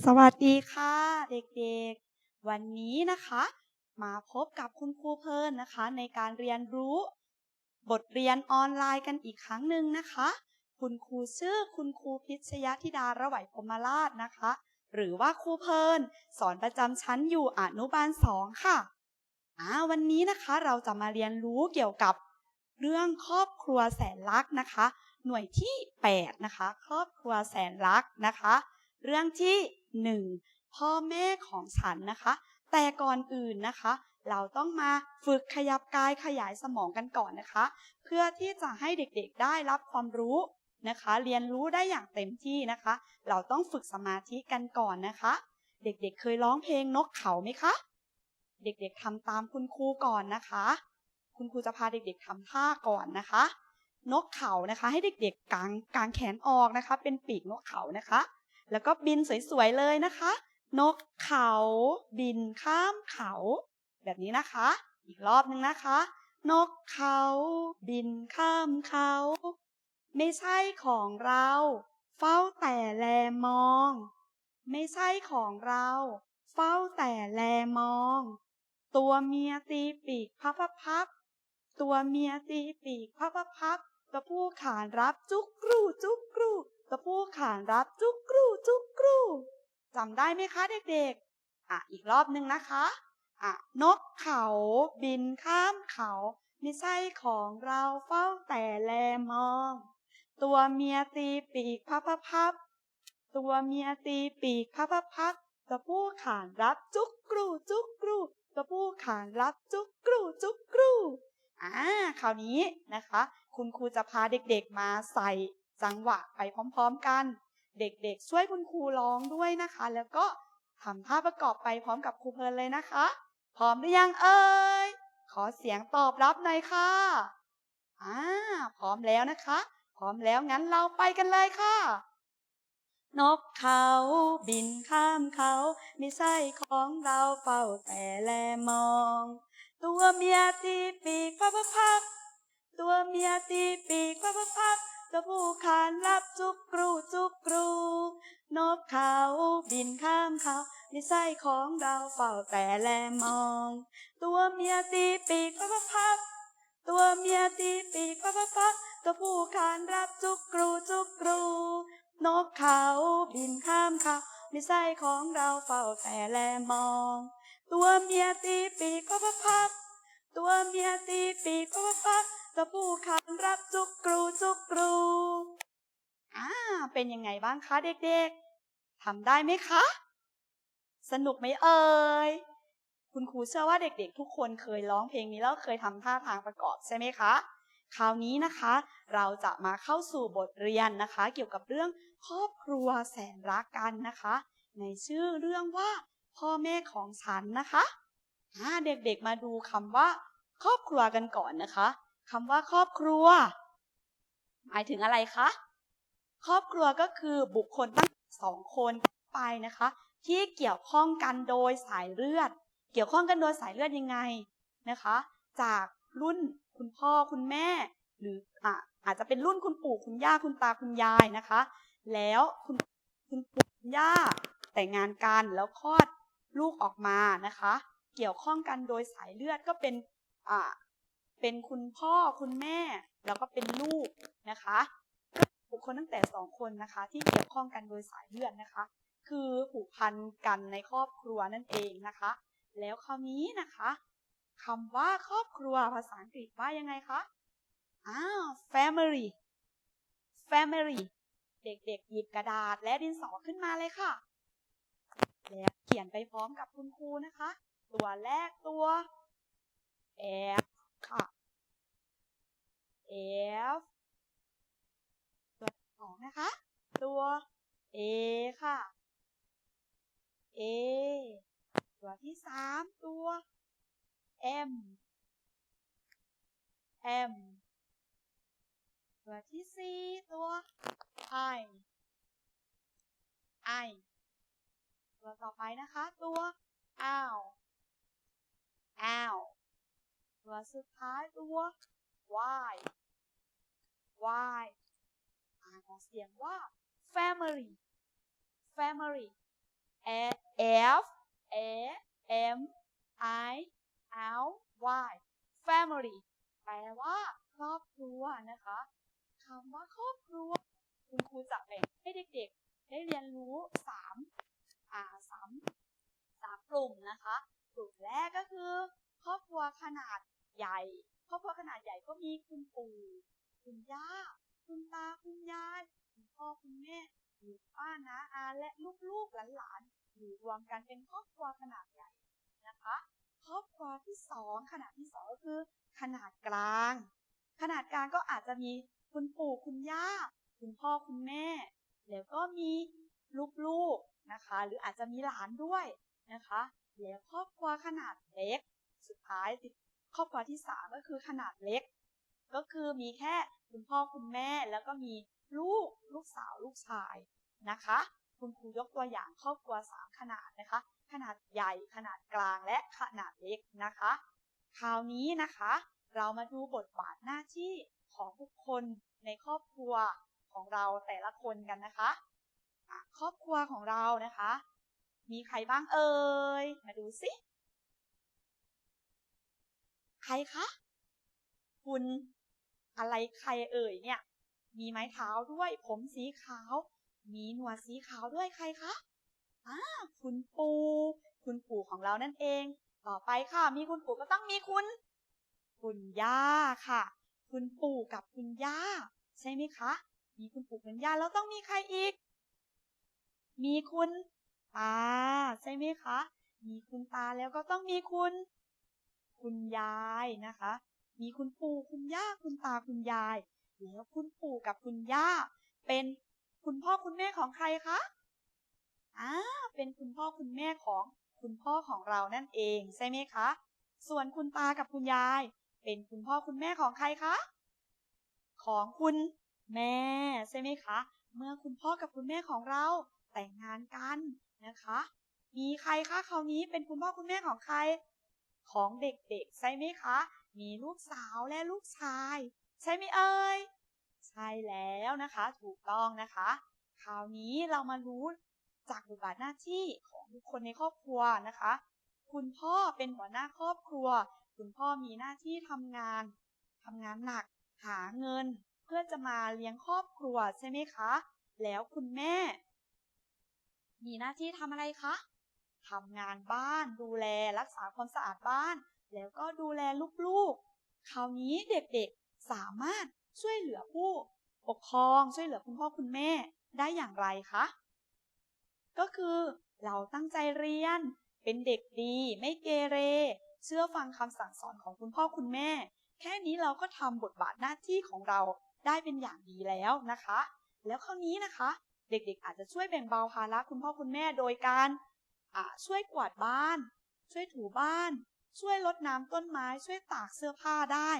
สวัสดีค่ะ เด็กๆ วันนี้นะคะ มาพบกับคุณครูเพลินนะคะ ในการเรียนรู้ บทเรียนออนไลน์กันอีกครั้งหนึ่งนะคะ คุณครูชื่อคุณครูพิชยธิดาระไหวพมราชนะคะ หรือว่าครูเพลิน สอนประจำชั้นอยู่อนุบาลสองค่ะอ่าวันนี้นะคะเราจะมาเรียนรู้เกี่ยวกับเรื่องครอบครัวแสนรักนะคะ หน่วยที่ 8 นะคะ ครอบครัวแสนรักนะคะ เรื่องที่หนึ่งพ่อแม่ของฉันนะคะ แต่ก่อนอื่นนะคะ เราต้องมาฝึกขยับกายขยายสมองกันก่อนนะคะ เพื่อที่จะให้เด็กๆได้รับความรู้นะคะ เรียนรู้ได้อย่างเต็มที่นะคะ เราต้องฝึกสมาธิกันก่อนนะคะ เด็กๆ เคยร้องเพลงนกเขาไหมคะ เด็กๆทำตามคุณครูก่อนนะคะ คุณครูจะพาเด็กๆทำท่าก่อนนะคะ นกเขานะคะ ให้เด็กๆกางกางแขนออกนะคะ เป็นปีกนกเขานะคะ แล้วก็บินสวยๆเลยนะคะ นกเขาบินข้ามเขา แบบนี้นะคะ อีกรอบนึงนะคะ นกเขาบินข้ามเขา ไม่ใช่ของเรา เฝ้าแต่แลมอง ไม่ใช่ของเรา เฝ้าแต่แลมอง ตัวเมียตีปีกพับพับตัวเมียตีปีกพับพับพับตัวผู้ขานรับจุกกรูจุกกรู ตัวผู้ขานรับจุกกรูจุกกรูจำได้ไหมคะเด็กๆ อะอีกรอบนึงนะคะอะนกเขาบินข้ามเขาไม่ใช่ของเราเฝ้าแต่แลมอง ตัวเมียตีปีกพับพับพับตัวเมียตีปีกพับพับพับตัวผู้ขานรับจุกกรูจุกกรูตัวผู้ขานรับจุกกรูจุกกรูอ่าคราวนี้นะคะ คุณครูจะพาเด็กๆมาใส่ จังหวะไปพร้อมๆกัน เด็กๆ ช่วยคุณครูร้องด้วยนะคะ แล้วก็ทำท่าประกอบไปพร้อมกับครูเพลินเลยนะคะ พร้อมหรือยังเอ่ย ขอเสียงตอบรับหน่อยค่ะอ่าพร้อมแล้วนะคะ พร้อมแล้วงั้นเราไปกันเลยค่ะ นกเขาบินข้ามเขาไม่ใช่ของเราเฝ้าแต่แลมอง ตัวเมียตีปีกพับพับพับตัวเมียตีปีกพับพับ พับตัวผู้ขานรับจุกกรูจุกกรูนกเขาบินข้ามเขาไม่ใช่ของเราเฝ้าแต่แลมอง ตัวเมียตีปีกพับพับตัวเมียตีปีกพับพับพับตัวผู้ขานรับจุกกรูจุกกรูนกเขาบินข้ามเขาไม่ใช่ของเราเฝ้าแต่แลมอง ตัวเมียตีปีกพับพับพับตัวเมียตีปีกพับพับพับตัวผู้ขานรับจุกกรูจุกก เป็นยังไงบ้างคะเด็กๆทำได้ไหมคะ สนุกไหมเอ่ย คุณครูเชื่อว่าเด็กๆ ทุกคนเคยร้องเพลงนี้แล้วเคยทำท่าทางประกอบใช่ไหมคะ คราวนี้นะคะ เราจะมาเข้าสู่บทเรียนนะคะ เกี่ยวกับเรื่องครอบครัวแสนรักกันนะคะ ในชื่อเรื่องว่า พ่อแม่ของฉันนะคะเด็กๆมาดูคำว่า ครอบครัวกันก่อนนะคะคำว่าครอบครัว หมายถึงอะไรคะ ครอบครัวก็คือบุคคลตั้งสองคนไปนะคะ ที่เกี่ยวข้องกันโดยสายเลือด เกี่ยวข้องกันโดยสายเลือดยังไงนะคะ จากรุ่นคุณพ่อคุณแม่ หรืออะอาจจะเป็นรุ่นคุณปู่คุณย่าคุณตาคุณยายนะคะ แล้วคุณคุณปู่คุณย่าแต่งงานกันแล้วคลอดลูกออกมานะคะ เกี่ยวข้องกันโดยสายเลือดก็เป็นอ่าเป็นคุณพ่อคุณแม่ แล้วก็เป็นลูกนะคะ คคลตั้งแต่สองคนนะคะ ที่เกี่ยวข้องกันโดยสายเลือดนะคะ คือผูกพันกันในครอบครัวนั่นเองนะคะ แล้วคราวนี้นะคะคำว่าครอบครัวภาษาอังกฤษว่ายังไงคะอ้าว family family เด็กๆหยิบกระดาษและดินสอขึ้นมาเลยค่ะ แล้วเขียนไปพร้อมกับคุณครูนะคะ ตัวแรกตัว F ค่ะ F ตัวสอง นะคะ ตัว A ค่ะ A ตัวที่สามตัว M M ตัวที่สี่ตัว I I ตัวต่อไปนะคะ ตัว L L ตัวสุดท้ายตัว Y Y อ่านออกเสียงว่า family family F A M I L Y family แปลว่าครอบครัวนะคะคำว่าครอบครัว คุณครูจะแบ่งให้เด็กๆ ได้เรียนรู้สามอ่าสามสามกลุ่มนะคะ กลุ่มแรกก็คือ ครอบครัวขนาดใหญ่ ครอบครัวขนาดใหญ่ก็มีคุณปู่คุณย่า คุณตาคุณยายคุณพ่อคุณแม่คุณป้าน้าอาและลูกๆหลานๆอยู่รวมกันเป็นครอบครัวขนาดใหญ่นะคะครอบครัวที่สองขนาดที่สองก็คือ ขนาดกลาง ขนาดกลางก็อาจจะมีคุณปู่คุณย่า คุณพ่อคุณแม่ แล้วก็มีลูกๆนะคะ หรืออาจจะมีหลานด้วยนะคะแล้วครอบครัวขนาดเล็ก สุดท้ายครอบครัวที่สามก็คือขนาดเล็ก ก็คือมีแค่คุณพ่อคุณแม่แล้วก็มีลูกลูกสาวลูกชายนะคะ คุณครูยกตัวอย่างครอบครัวสามขนาดนะคะ ขนาดใหญ่ขนาดกลางและขนาดเล็กนะคะ คราวนี้นะคะ เรามาดูบทบาทหน้าที่ของบุคคลในครอบครัวของเราแต่ละคนกันนะคะะครอบครัวของเรานะคะ มีใครบ้างเอ่ยมาดูสิใครคะ คุณ อะไรใครเอ่ยเนี่ย มีไม้เท้าด้วย ผมสีขาว มีหนวดสีขาวด้วยใครคะอ่าคุณปู่ คุณปู่ของเรานั่นเอง ต่อไปค่ะ มีคุณปู่ก็ต้องมีคุณ คุณย่าค่ะ คุณปู่กับคุณย่า ใช่ไหมคะ มีคุณปู่คุณย่าแล้วต้องมีใครอีก มีคุณตาใช่ไหมคะ มีคุณตาแล้วก็ต้องมีคุณ คุณยายนะคะ มีคุณปู่คุณย่าคุณตาคุณยาย แล้วคุณปู่กับคุณย่า เป็นคุณพ่อคุณแม่ของใครคะอ่าเป็นคุณพ่อคุณแม่ของคุณพ่อของเรานั่นเองใช่ไหมคะ ส่วนคุณตากับคุณยาย เป็นคุณพ่อคุณแม่ของใครคะ ของคุณแม่ใช่ไหมคะ เมื่อคุณพ่อกับคุณแม่ของเราแต่งงานกันนะคะ มีใครคะคราวนี้เป็นคุณพ่อคุณแม่ของใคร ของเด็กๆ ใช่ไหมคะ มีลูกสาวและลูกชาย ใช่ไหมเอ่ย ใช่แล้วนะคะ ถูกต้องนะคะ คราวนี้เรามารู้จากบทบาทหน้าที่ของทุกคนในครอบครัวนะคะ คุณพ่อเป็นหัวหน้าครอบครัว คุณพ่อมีหน้าที่ทำงานทำงานหนัก หาเงิน เพื่อจะมาเลี้ยงครอบครัวใช่ไหมคะ แล้วคุณแม่ มีหน้าที่ทำอะไรคะ ทำงานบ้าน ดูแลรักษาความสะอาดบ้าน แล้วก็ดูแลลูกๆ คราวนี้เด็กๆสามารถช่วยเหลือผู้ปกครองช่วยเหลือคุณพ่อคุณแม่ได้อย่างไรคะ ก็คือเราตั้งใจเรียน เป็นเด็กดี ไม่เกเร เชื่อฟังคำสั่งสอนของคุณพ่อคุณแม่ แค่นี้เราก็ทำบทบาทหน้าที่ของเราได้เป็นอย่างดีแล้วนะคะ แล้วคราวนี้นะคะ เด็กๆ อาจจะช่วยแบ่งเบาภาระคุณพ่อคุณแม่โดยการ ช่วยกวาดบ้าน ช่วยถูบ้าน ช่วยรดน้ำต้นไม้ ช่วยตากเสื้อผ้าได้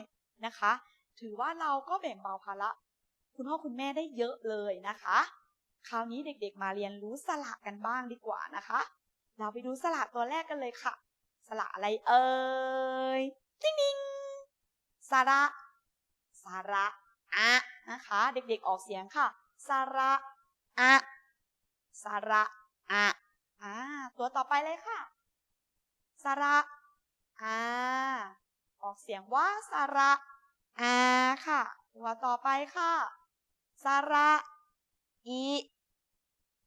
นะคะ ถือว่าเราก็แบ่งเบาภาระคุณพ่อคุณแม่ได้เยอะเลยนะคะ คราวนี้เด็กๆมาเรียนรู้สระกันบ้างดีกว่านะคะ เราไปดูสระตัวแรกกันเลยค่ะสระอะไรเอ่ยติ๊งนิงสระสระอะนะคะ เด็กๆออกเสียงค่ะสระอะสระอะ อ่า ตัวต่อไปเลยค่ะ สระ อ่า ออกเสียงว่าสระ อ่า ค่ะ ตัวต่อไปค่ะ สระ อี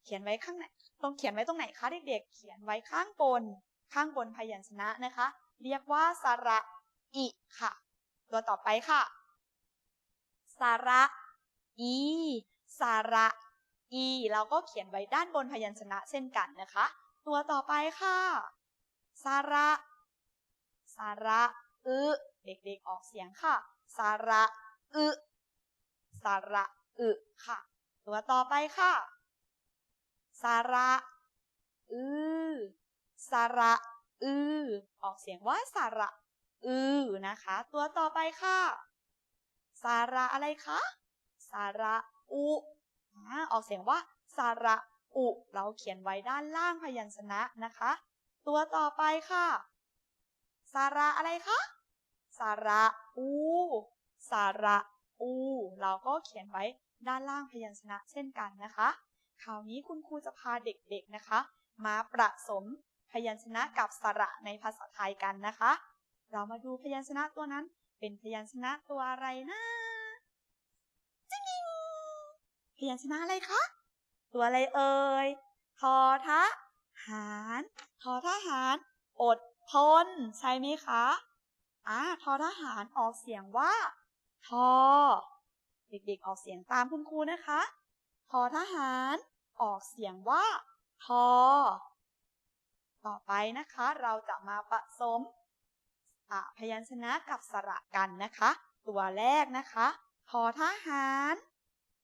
เขียนไว้ข้างไหน ต้องเขียนไว้ตรงไหนคะเด็กๆ เขียนไว้ข้างบน ข้างบนพยัญชนะนะคะ เรียกว่าสระอีค่ะ ตัวต่อไปค่ะ สระ อี สระ อีเราก็เขียนไว้ด้านบนพยัญชนะเช่นกันนะคะ ตัวต่อไปค่ะสาระสาระอึเด็กๆออกเสียงค่ะสาระอึสาระอึค่ะ ตัวต่อไปค่ะสาระอือสาระอือออกเสียงว่าสาระอือนะคะ ตัวต่อไปค่ะ สาระอะไรคะ สาระอุ ออกเสียงว่าสาระอุ เราเขียนไว้ด้านล่างพยัญชนะนะคะ ตัวต่อไปค่ะสาระอะไรคะสาระอูสาระอู เราก็เขียนไว้ด้านล่างพยัญชนะเช่นกันนะคะ คราวนี้คุณครูจะพาเด็กๆนะคะ มาประสมพยัญชนะกับสระในภาษาไทยกันนะคะ เรามาดูพยัญชนะตัวนั้น เป็นพยัญชนะตัวอะไรนะ พยัญชนะอะไรคะ ตัวอะไรเอ่ย ทอทะหาร ทอทหาร อดทน ใช่ไหมคะอ่าทอทหารออกเสียงว่า ทอ เด็กๆออกเสียงตามคุณครูนะคะ ทอทหารออกเสียงว่า ทอ ต่อไปนะคะ เราจะมาผสมอะพยัญชนะกับสระกันนะคะ ตัวแรกนะคะ ทอทหาร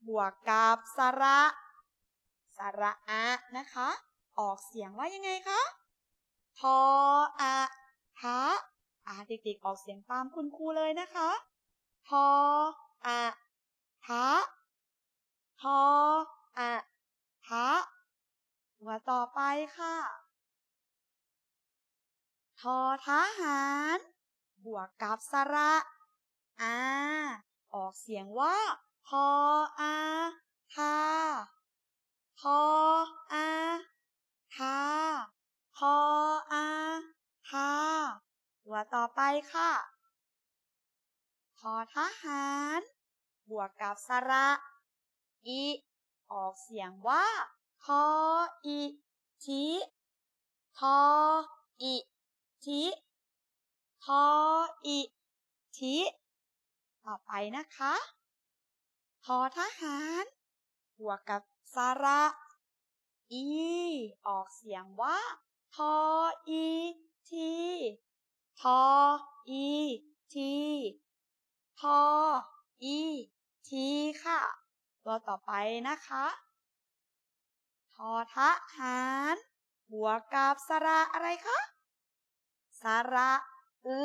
บวกกับสระสระอะนะคะ ออกเสียงว่ายังไงคะทออะทะอ่าเด็กๆออกเสียงตามคุณครูเลยนะคะทออะทะทออะทะตัวต่อไปค่ะทอทหาร บวกกับสระอาออกเสียงว่า ทออาทาทออาทาทออาทาตัวต่อไปค่ะทอทหาร บวกกับสระอีออกเสียงว่าทออิทิทออิทิทออิทิต่อไปนะคะ ทอทหารบวกกับสระ อี ออกเสียงว่า ทออีทีทออีทีทออีทีค่ะ ตัวต่อไปนะคะ ทอทหารบวกกับสระอะไรคะสระอึ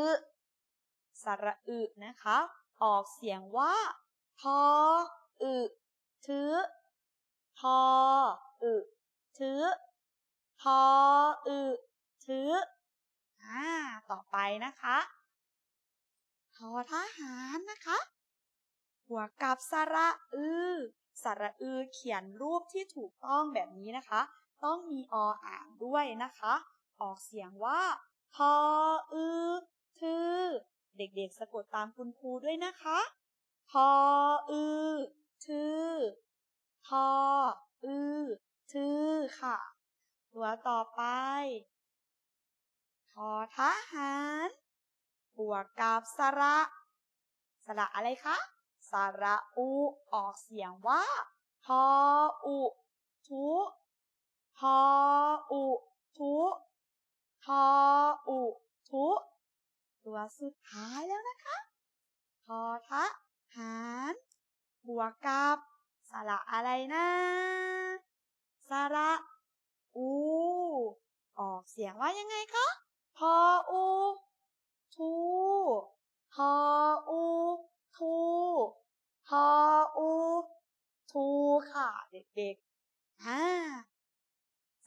สระอึนะคะ ออกเสียงว่า ทออึถือทออึถือทออึถืออ่าต่อไปนะคะทอทหารนะคะบวกกับสระอือสระอือเขียนรูปที่ถูกต้องแบบนี้นะคะ ต้องมีออ่างด้วยนะคะ ออกเสียงว่าทออือทือเด็กๆสะกดตามคุณครูด้วยนะคะ ทออือทือทออือทือค่ะ ตัวต่อไปทอทหารบวกกับสระ สระอะไรคะ สระอุ ออกเสียงว่าทออุทุทออุทุทออุทุตัวสุดท้ายแล้วนะคะทอทะ หาร บวกกับสระอะไรนะสระอูออกเสียงว่ายังไงคะทออูทูทออูทูทออูทูค่ะเด็กๆอ่า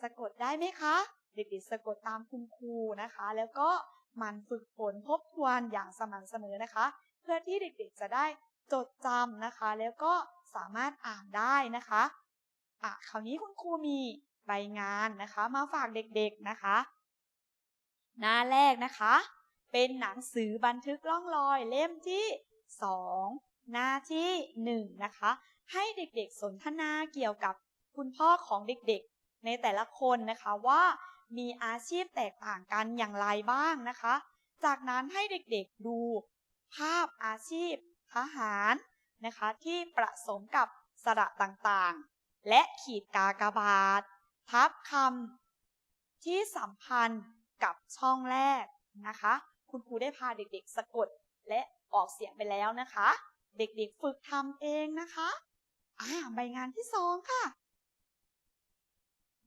สะกดได้ไหมคะ เด็กๆสะกดตามคุณครูนะคะ แล้วก็มันฝึกฝนทบทวนอย่างสม่ำเสมอนะคะ เพื่อที่เด็กๆจะได้ จดจำนะคะ แล้วก็สามารถอ่านได้นะคะอะคราวนี้คุณครูมีใบงานนะคะ มาฝากเด็กๆนะคะ หน้าแรกนะคะ เป็นหนังสือบันทึกล่องรอยเล่มที่ 2 หน้าที่ 1 นะคะ ให้เด็กๆสนทนาเกี่ยวกับคุณพ่อของเด็กๆ ในแต่ละคนนะคะว่ามีอาชีพแตกต่างกันอย่างไรบ้างนะคะ จากนั้นให้เด็กๆดูภาพอาชีพ ทหารนะคะที่ประสมกับสระต่างๆ และขีดกากบาท ทับคำที่สัมพันธ์กับช่องแรกนะคะ คุณครูได้พาเด็กๆ สะกดและออกเสียงไปแล้วนะคะ เด็กๆฝึกทำเองนะคะอ่าใบงานที่สองค่ะ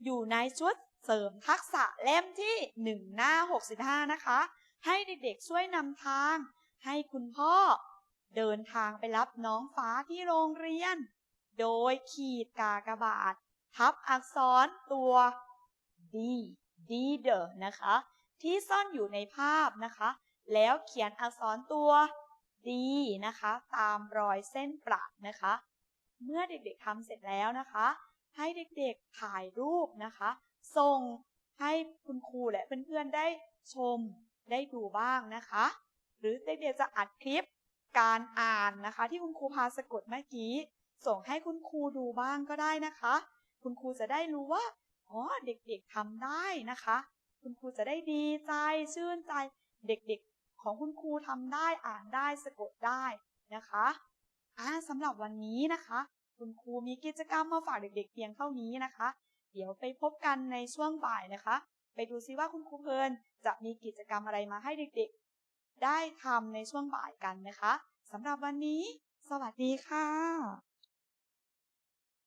อยู่ในชุดเสริมทักษะเล่มที่ 1 หน้า 65 นะคะ ให้เด็กๆช่วยนำทาง ให้คุณพ่อ เดินทางไปรับน้องฟ้าที่โรงเรียน โดยขีดกากบาท ทับอักษรตัว D D เดอนะคะ ที่ซ่อนอยู่ในภาพนะคะ แล้วเขียนอักษรตัว D นะคะ ตามรอยเส้นประนะคะ เมื่อเด็กๆทำเสร็จแล้วนะคะ ให้เด็กๆถ่ายรูปนะคะ ส่งให้คุณครูและเพื่อนๆได้ชมได้ดูบ้างนะคะ หรือเด็กๆจะอัดคลิป การอ่านนะคะ ที่คุณครูพาสะกดเมื่อกี้ ส่งให้คุณครูดูบ้างก็ได้นะคะ คุณครูจะได้รู้ว่าอ๋อเด็กๆทำได้นะคะ คุณครูจะได้ดีใจชื่นใจเด็กๆ ของคุณครูทำได้อ่านได้สะกดได้นะคะอ่าสำหรับวันนี้นะคะ คุณครูมีกิจกรรมมาฝากเด็กๆ เพียงเท่านี้นะคะ เดี๋ยวไปพบกันในช่วงบ่ายนะคะ ไปดูซิว่าคุณครูเพลินจะมีกิจกรรมอะไรมาให้เด็กๆ ได้ทำในช่วงบ่ายกันนะคะสำหรับวันนี้ สวัสดีค่ะ